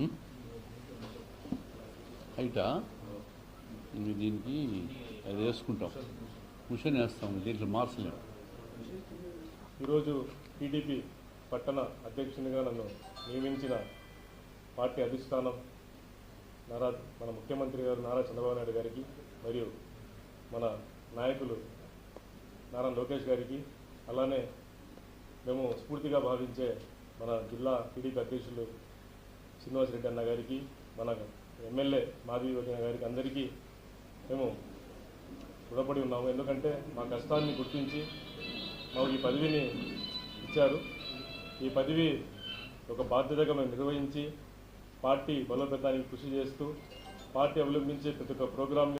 Hmm? హైటా ఇంక దీనికి అది వేసుకుంటాం. మిషన్ వేస్తాం. దీంట్లో మార్చలేం ఈరోజు టీడీపీ పట్టణ అధ్యక్షునిగా నన్ను నియమించిన పార్టీ అధిష్టానం నారా మన ముఖ్యమంత్రి గారు నారా చంద్రబాబు నాయుడు గారికి మరియు మన నాయకులు నారా లోకేష్ గారికి అలానే మేము స్ఫూర్తిగా భావించే మన జిల్లా టీడీపీ అధ్యక్షులు శ్రీనివాసరెడ్డి అన్న గారికి మన ఎమ్మెల్యే మాధవి వదిన గారికి అందరికీ మేము రుణపడి ఉన్నాము. ఎందుకంటే మా కష్టాన్ని గుర్తించి మాకు ఈ పదవిని ఇచ్చారు. ఈ పదవి ఒక బాధ్యతగా మేము నిర్వహించి పార్టీ బలోపేతానికి కృషి చేస్తూ పార్టీ అవలంబించే ప్రతి ఒక్క ప్రోగ్రాంని